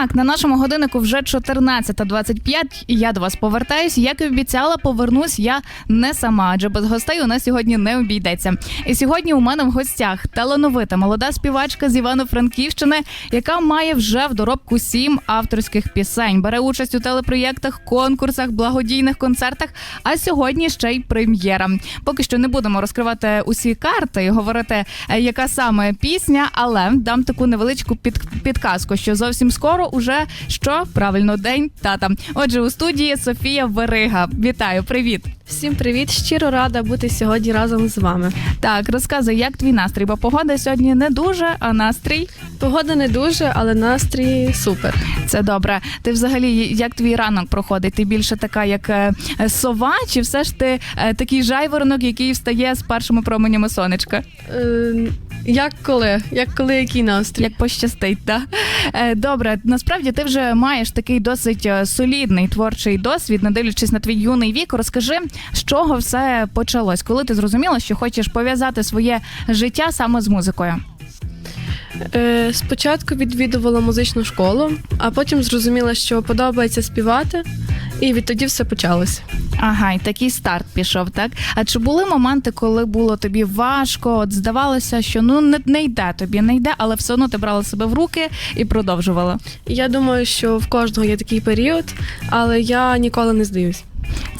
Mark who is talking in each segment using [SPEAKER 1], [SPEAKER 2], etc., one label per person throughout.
[SPEAKER 1] Так, на нашому годиннику вже 14.25, і я до вас повертаюсь. Як і обіцяла, повернусь я не сама, адже без гостей у нас сьогодні не обійдеться. І сьогодні у мене в гостях талановита молода співачка з Івано-Франківщини, яка має вже в доробку сім авторських пісень, бере участь у телепроєктах, конкурсах, благодійних концертах. А сьогодні ще й прем'єра. Поки що не будемо розкривати усі карти і говорити, е, яка саме пісня, але дам таку невеличку під, підказку, що зовсім скоро уже що правильно день тата. Отже, у студії Софія Верига. Вітаю, привіт.
[SPEAKER 2] Всім привіт! Щиро рада бути сьогодні разом з вами.
[SPEAKER 1] Так, розказуй, як твій настрій, бо погода сьогодні не дуже, а настрій
[SPEAKER 2] Погода не дуже, але настрій супер.
[SPEAKER 1] це добре. Ти взагалі як твій ранок проходить? Ти більше така, як е, сова, чи все ж ти е, такий жайворонок, який встає з першими променями сонечка?
[SPEAKER 2] Е, як коли? Як коли який настрій?
[SPEAKER 1] Як пощастить, так? Е, Добре, насправді ти вже маєш такий досить е, солідний творчий досвід, не дивлячись на твій юний вік. Розкажи, з чого все почалось, коли ти зрозуміла, що хочеш пов'язати своє життя саме з музикою?
[SPEAKER 2] Е, спочатку відвідувала музичну школу, а потім зрозуміла, що подобається співати, і відтоді все почалось.
[SPEAKER 1] Ага, і такий старт пішов, так? А чи були моменти, коли було тобі важко? От здавалося, що ну не, не йде тобі, не йде, але все одно ти брала себе в руки і продовжувала.
[SPEAKER 2] Я думаю, що в кожного є такий період, але я ніколи не здаюсь.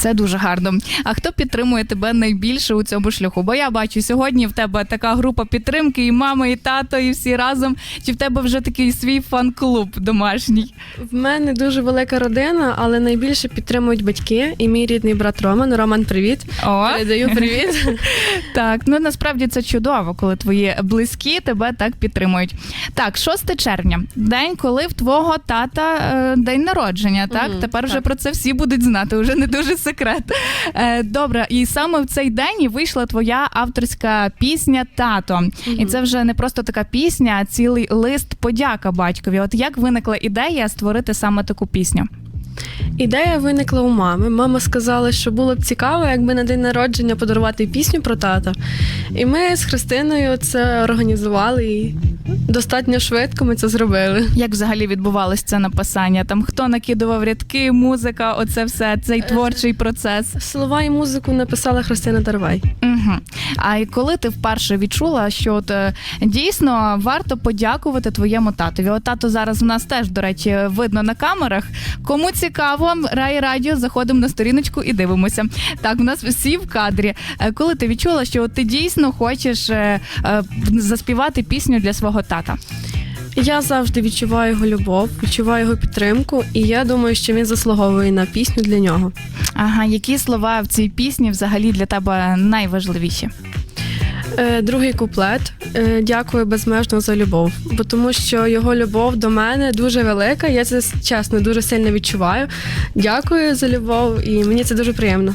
[SPEAKER 1] Це дуже гарно. А хто підтримує тебе найбільше у цьому шляху? Бо я бачу сьогодні в тебе така група підтримки, і мама, і тато, і всі разом. Чи в тебе вже такий свій фан-клуб домашній?
[SPEAKER 2] В мене дуже велика родина, але найбільше підтримують батьки і мій рідний брат Роман. Роман, привіт!
[SPEAKER 1] О,
[SPEAKER 2] Передаю привіт.
[SPEAKER 1] Так, ну насправді це чудово, коли твої близькі тебе так підтримують. Так, 6 червня, день, коли в твого тата е, день народження. Так, тепер вже про це всі будуть знати, вже не дуже секрет. Е, добре, і саме в цей день і вийшла твоя авторська пісня Тато. І це вже не просто така пісня, а цілий лист подяка батькові. От як виникла ідея створити саме таку пісню?
[SPEAKER 2] Ідея виникла у мами. Мама сказала, що було б цікаво, якби на день народження подарувати пісню про тата. І ми з Христиною це організували і достатньо швидко ми це зробили.
[SPEAKER 1] Як взагалі відбувалось це написання? Там хто накидував рядки, музика, оце все, цей творчий процес.
[SPEAKER 2] Слова і музику написала Христина Дарвай.
[SPEAKER 1] Угу. А і коли ти вперше відчула, що от, е, дійсно варто подякувати твоєму татові? От тато зараз в нас теж, до речі, видно на камерах. Кому цікаво, Рай Радіо, заходимо на сторіночку і дивимося. Так, у нас всі в кадрі. Е, Коли ти відчула, що от ти дійсно хочеш е, е, заспівати пісню для свого тата?
[SPEAKER 2] Я завжди відчуваю його любов, відчуваю його підтримку, і я думаю, що він заслуговує на пісню для нього.
[SPEAKER 1] Ага, які слова в цій пісні взагалі для тебе найважливіші?
[SPEAKER 2] Е, Другий куплет. Е, Дякую безмежно за любов, бо тому що його любов до мене дуже велика. Я це чесно дуже сильно відчуваю. Дякую за любов, і мені це дуже приємно.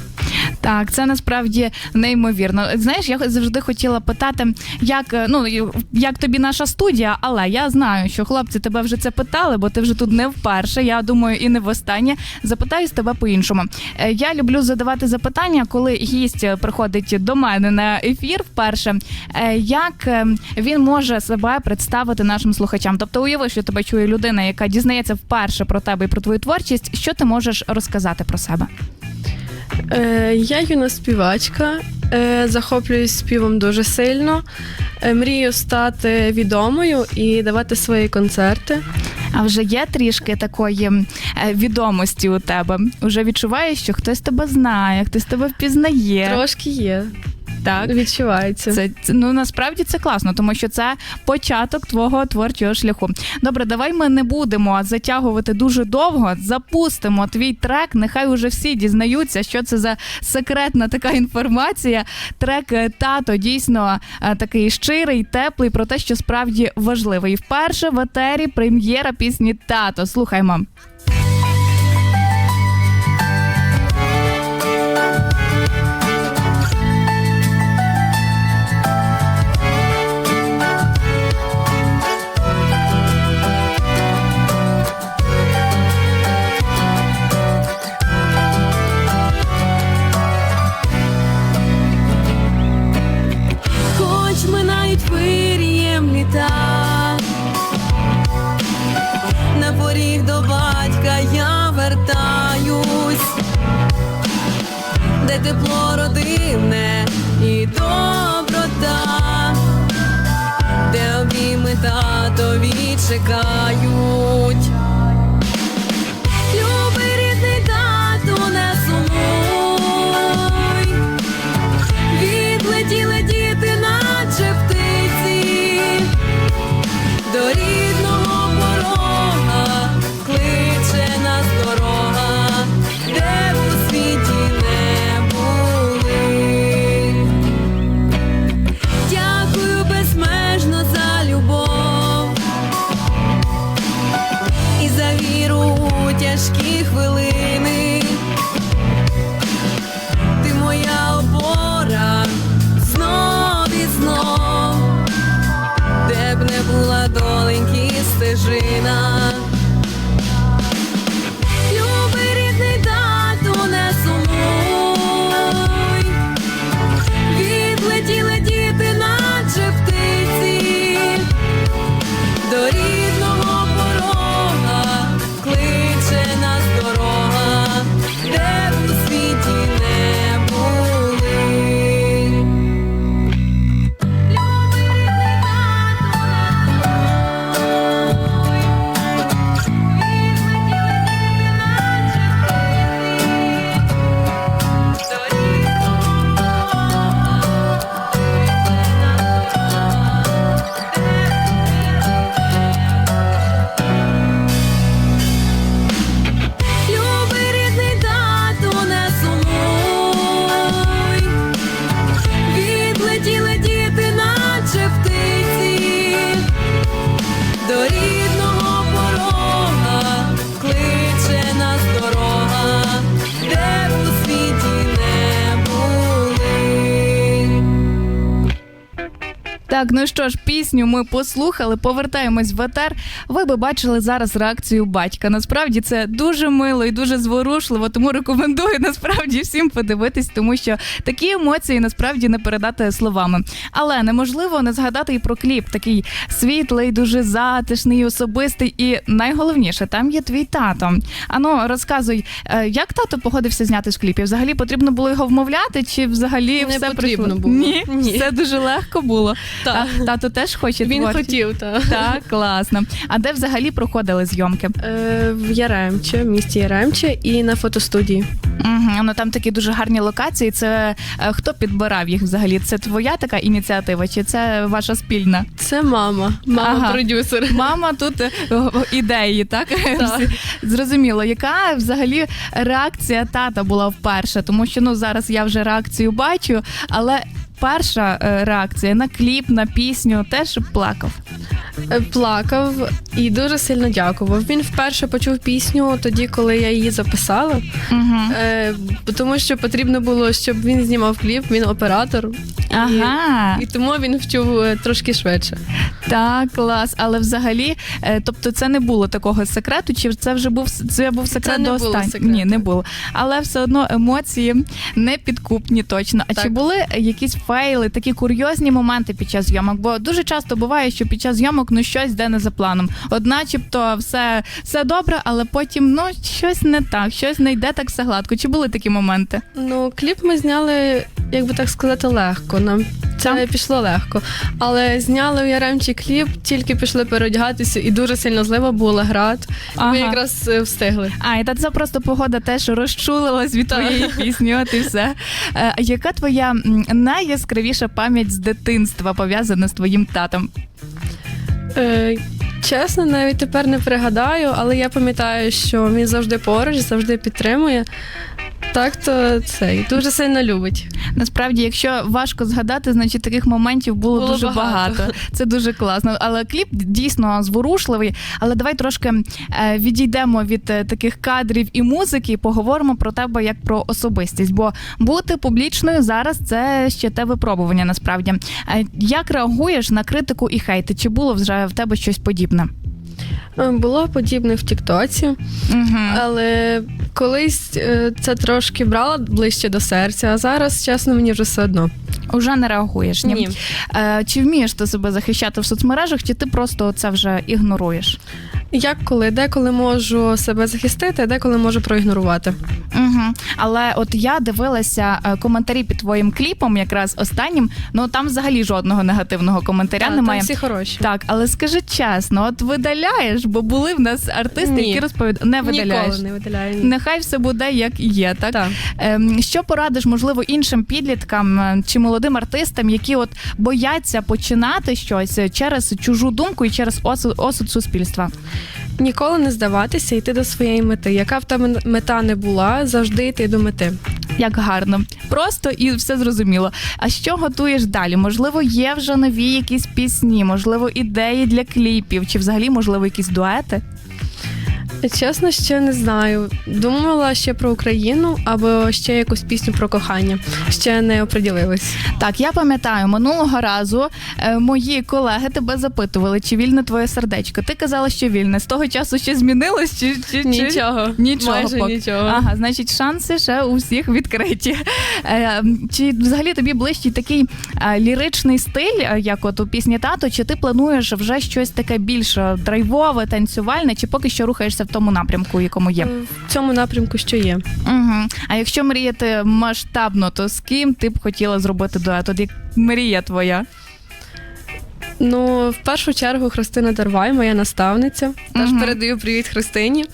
[SPEAKER 1] Так, це насправді неймовірно. Знаєш, я завжди хотіла питати, як е, ну як тобі наша студія, але я знаю, що хлопці тебе вже це питали, бо ти вже тут не вперше. Я думаю, і не востаннє. Запитаю з тебе по-іншому. Е, Я люблю задавати запитання, коли гість приходить до мене на ефір вперше. Е, Як він може себе представити нашим слухачам? Тобто, уяви, що тебе чує людина, яка дізнається вперше про тебе і про твою творчість. Що ти можеш розказати про себе?
[SPEAKER 2] Е, Я юна співачка, е, захоплююсь співом дуже сильно. Е, Мрію стати відомою і давати свої концерти.
[SPEAKER 1] А вже є трішки такої е, відомості у тебе. Уже відчуваєш, що хтось тебе знає, хтось тебе впізнає.
[SPEAKER 2] Трошки є,
[SPEAKER 1] Так.
[SPEAKER 2] відчувається.
[SPEAKER 1] Це, ну насправді це класно, тому що це початок твого творчого шляху. Добре, давай ми не будемо затягувати дуже довго. Запустимо твій трек. Нехай уже всі дізнаються, що це за секретна така інформація. Трек е, тато дійсно е, такий щирий, теплий про те, що справді важливий. І вперше в етері прем'єра пісні Тато. Слухаймо.
[SPEAKER 3] тепло родинне і доброта, де обійми та дові чекають. Доленьки стежина.
[SPEAKER 1] Так, ну що ж, пісню ми послухали, повертаємось в етер. Ви би бачили зараз реакцію батька. Насправді це дуже мило і дуже зворушливо, тому рекомендую насправді всім подивитись, тому що такі емоції насправді не передати словами. Але неможливо не згадати і про кліп, такий світлий, дуже затишний, особистий. І найголовніше, там є твій тато. Ану, розказуй, е, як тато погодився зняти з кліпів? Взагалі потрібно було його вмовляти, чи взагалі
[SPEAKER 2] Не
[SPEAKER 1] все
[SPEAKER 2] потрібно
[SPEAKER 1] прийшло?
[SPEAKER 2] було.
[SPEAKER 1] Ні,
[SPEAKER 2] Ні.
[SPEAKER 1] все дуже легко було.
[SPEAKER 2] Так.
[SPEAKER 1] Тато теж хоче
[SPEAKER 2] Він
[SPEAKER 1] творчість?
[SPEAKER 2] хотів, так.
[SPEAKER 1] Так, класно. А де взагалі проходили зйомки?
[SPEAKER 2] Е, в Яремче, в місті Яремче і на фотостудії.
[SPEAKER 1] Угу, ну там такі дуже гарні локації. Це е, хто підбирав їх взагалі? Це твоя така ініціатива, чи це ваша спільна?
[SPEAKER 2] Це мама, мама
[SPEAKER 1] Ага.
[SPEAKER 2] продюсер.
[SPEAKER 1] Мама тут е, ідеї, так?
[SPEAKER 2] Так.
[SPEAKER 1] Зрозуміло, яка взагалі реакція тата була вперше? Тому що ну зараз я вже реакцію бачу, але перша е, реакція на кліп, на пісню теж плакав.
[SPEAKER 2] Е, Плакав і дуже сильно дякував. Він вперше почув пісню тоді, коли я її записала.
[SPEAKER 1] Угу.
[SPEAKER 2] Е, тому що потрібно було, щоб він знімав кліп, він оператор.
[SPEAKER 1] Ага.
[SPEAKER 2] і тому він вчув е, трошки швидше.
[SPEAKER 1] Так, клас. Але взагалі, е, тобто, це не було такого секрету, чи це вже був це був секрет
[SPEAKER 2] Це не
[SPEAKER 1] до
[SPEAKER 2] було
[SPEAKER 1] останнього?
[SPEAKER 2] секрету.
[SPEAKER 1] Ні, не було. Але все одно емоції не підкупні точно. А
[SPEAKER 2] Так.
[SPEAKER 1] чи були якісь фейли, такі курйозні моменти під час зйомок? Бо дуже часто буває, що під час зйомок ну щось йде не за планом. От, начебто, все, все добре, але потім ну щось не так, щось не йде так все гладко. Чи були такі моменти?
[SPEAKER 2] Ну, кліп ми зняли, як би так сказати, легко. Нам це
[SPEAKER 1] Так.
[SPEAKER 2] пішло легко. Але зняли в Яремчі кліп, тільки пішли переодягатися, і дуже сильно злива була град.
[SPEAKER 1] Ага.
[SPEAKER 2] Ми якраз е, встигли.
[SPEAKER 1] А, і та це просто погода теж розчулилась від твоєї пісні. От і все. Е, яка твоя м, найяскравіша пам'ять з дитинства пов'язана з твоїм татом?
[SPEAKER 2] Е, чесно, навіть тепер не пригадаю, але я пам'ятаю, що він завжди поруч, завжди підтримує. Так, то це і дуже сильно любить.
[SPEAKER 1] Насправді, якщо важко згадати, значить таких моментів було,
[SPEAKER 2] Було
[SPEAKER 1] дуже
[SPEAKER 2] багато.
[SPEAKER 1] багато. Це дуже класно. Але кліп дійсно зворушливий. Але давай трошки е, відійдемо від е, таких кадрів і музики, і поговоримо про тебе як про особистість. Бо бути публічною зараз це ще те випробування. Насправді, Е, як реагуєш на критику і хейти? Чи було вже в тебе щось подібне?
[SPEAKER 2] Е, Було подібне в Тіктоці,
[SPEAKER 1] Угу.
[SPEAKER 2] але колись е, це трошки брало ближче до серця, а зараз, чесно, мені вже все одно.
[SPEAKER 1] Уже не реагуєш. Ні.
[SPEAKER 2] Ні.
[SPEAKER 1] Е, чи вмієш ти себе захищати в соцмережах, чи ти просто це вже ігноруєш?
[SPEAKER 2] Як коли, деколи можу себе захистити, деколи можу проігнорувати.
[SPEAKER 1] Угу. Але от я дивилася е, коментарі під твоїм кліпом, якраз останнім. Ну там взагалі жодного негативного коментаря
[SPEAKER 2] Та,
[SPEAKER 1] немає.
[SPEAKER 2] Там всі хороші.
[SPEAKER 1] Так, але скажи чесно, от видаляєш, бо були в нас артисти,
[SPEAKER 2] Ні.
[SPEAKER 1] які розповідають, не видаляєш.
[SPEAKER 2] Ніколи не видаляю. Ні.
[SPEAKER 1] Нехай все буде як є, так?
[SPEAKER 2] Так.
[SPEAKER 1] Ем, що порадиш, можливо, іншим підліткам е, чи молодим артистам, які от бояться починати щось е, через чужу думку і через осуд, осуд суспільства?
[SPEAKER 2] Ніколи не здаватися, йти до своєї мети. Яка б тебе мета не була, завжди йти до мети.
[SPEAKER 1] Як гарно, просто і все зрозуміло. А що готуєш далі? Можливо, є вже нові якісь пісні, можливо, ідеї для кліпів, чи взагалі можливо якісь дуети?
[SPEAKER 2] Чесно, ще не знаю. Думала ще про Україну або ще якусь пісню про кохання. Ще не оприділилась.
[SPEAKER 1] Так, я пам'ятаю, минулого разу е, мої колеги тебе запитували, чи вільне твоє сердечко. Ти казала, що вільне. З того часу ще змінилось? Чи, чи, чи...
[SPEAKER 2] Нічого.
[SPEAKER 1] Нічого
[SPEAKER 2] Майже
[SPEAKER 1] поки.
[SPEAKER 2] нічого.
[SPEAKER 1] Ага, значить, шанси ще у всіх відкриті. Е, чи взагалі тобі ближчий такий е, ліричний стиль, е, як от у пісні тато, чи ти плануєш вже щось таке більш е, драйвове, танцювальне, чи поки що рухаєшся в тому напрямку, якому є?
[SPEAKER 2] В цьому напрямку, що є.
[SPEAKER 1] Угу. А якщо мріяти масштабно, то з ким ти б хотіла зробити дует? От як мрія твоя?
[SPEAKER 2] Ну, в першу чергу, Христина Дарвай, моя наставниця. Теж
[SPEAKER 1] Мгм.
[SPEAKER 2] передаю привіт Христині.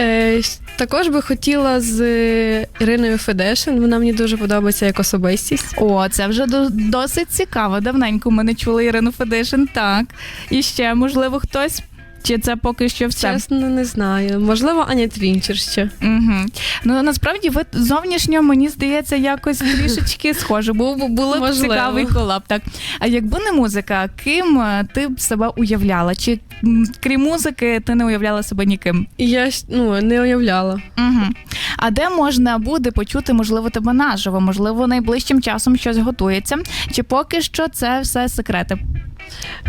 [SPEAKER 2] Е, щ- також би хотіла з е, Іриною Федешин. Вона мені дуже подобається як особистість.
[SPEAKER 1] О, це вже до- досить цікаво. Давненько ми не чули Ірину Федишин. Так. І ще, можливо, хтось. Чи це поки що все?
[SPEAKER 2] Чесно, не знаю. Можливо, Аня Твінчер ще.
[SPEAKER 1] Угу. Ну насправді ви зовнішньо мені здається якось трішечки схоже, бо було б
[SPEAKER 2] Можливо.
[SPEAKER 1] цікавий колаб. Так а якби не музика, ким е, ти б себе уявляла? Чи м, крім музики ти не уявляла себе ніким?
[SPEAKER 2] І я ж, ну, не уявляла.
[SPEAKER 1] Угу. А де можна буде почути, можливо, тебе наживо? Можливо, найближчим часом щось готується? Чи поки що це все секрети?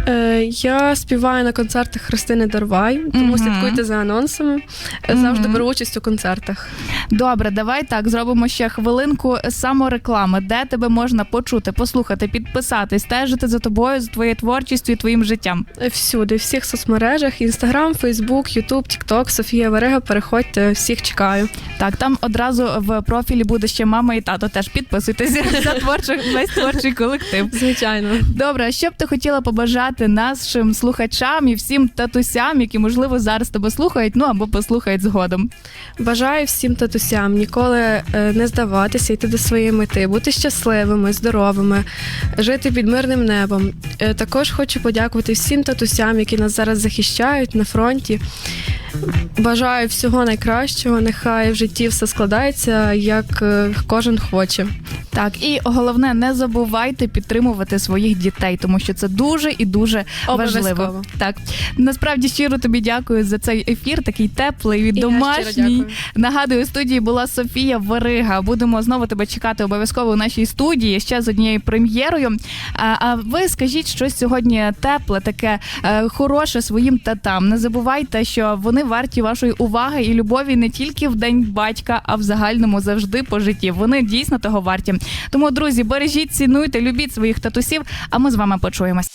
[SPEAKER 2] Е, я співаю на концертах Христини Дарвай, тому
[SPEAKER 1] Мгм.
[SPEAKER 2] слідкуйте за анонсами. Е, Завжди беру участь у концертах.
[SPEAKER 1] Добре, давай так зробимо ще хвилинку самореклами, де тебе можна почути, послухати, підписатись, стежити за тобою, за твоєю творчістю і твоїм життям.
[SPEAKER 2] Е, Всюди, в всіх соцмережах: Інстаграм, Фейсбук, Ютуб, Тікток, Софія Верега. Переходьте, всіх чекаю.
[SPEAKER 1] Так, там одразу в профілі буде ще мама і тато. Теж підписуйтесь за творчий весь творчий колектив.
[SPEAKER 2] Звичайно.
[SPEAKER 1] Добре, а що б ти хотіла побажати нашим слухачам і всім татусям, які можливо зараз тебе слухають, ну або послухають згодом.
[SPEAKER 2] Бажаю всім татусям ніколи е, не здаватися, йти до своєї мети, бути щасливими, здоровими, жити під мирним небом. Е, Також хочу подякувати всім татусям, які нас зараз захищають на фронті. Бажаю всього найкращого. Нехай в житті все складається, як е, кожен хоче.
[SPEAKER 1] Так, і головне, не забувайте підтримувати своїх дітей, тому що це дуже і дуже важливо.
[SPEAKER 2] Обов'язково.
[SPEAKER 1] Так, насправді щиро тобі дякую за цей ефір, такий теплий,
[SPEAKER 2] І я щиро
[SPEAKER 1] домашній.
[SPEAKER 2] дякую.
[SPEAKER 1] Нагадую, у студії була Софія Верига. Будемо знову тебе чекати обов'язково у нашій студії ще з однією прем'єрою. А, а ви скажіть щось сьогодні тепле, таке е, хороше своїм татам. Не забувайте, що вони варті вашої уваги і любові не тільки в день батька, а в загальному завжди по житті. Вони дійсно того варті. Тому, друзі, бережіть, цінуйте, любіть своїх татусів. А ми з вами почуємось.